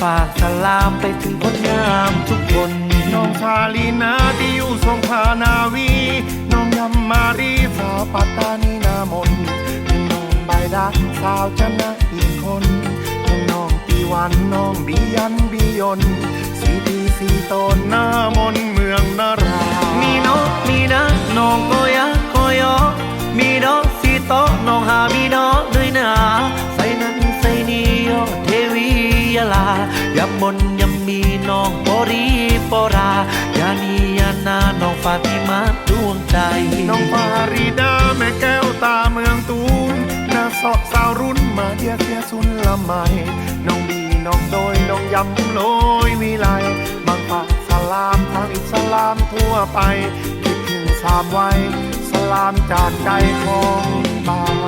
ฝากสลามไปถึงคนงามทุกคน น้องชาลีนาที่อยู่สงขลานาวี น้องยำมารีสาวปัตตานีนามนน้องใบดาสาวจันะอีกคนน้องปีวันน้องบียันบียนสีดีสีตนหน้ามน ลายำมนยำมีน้องปอรีปรายานียานาน้องฟาติมาดวงใจ น้องฟารีดาแม่แก้วตาเมืองตูนนาสอบสาวรุ่นมาเดียเสียสุนละไมน้องบีน้องโดยน้องยำโลยวิไลบางปากสลามทางอิสลามทั่วไปคิดถึงสามวัยสลามจากใจของบาง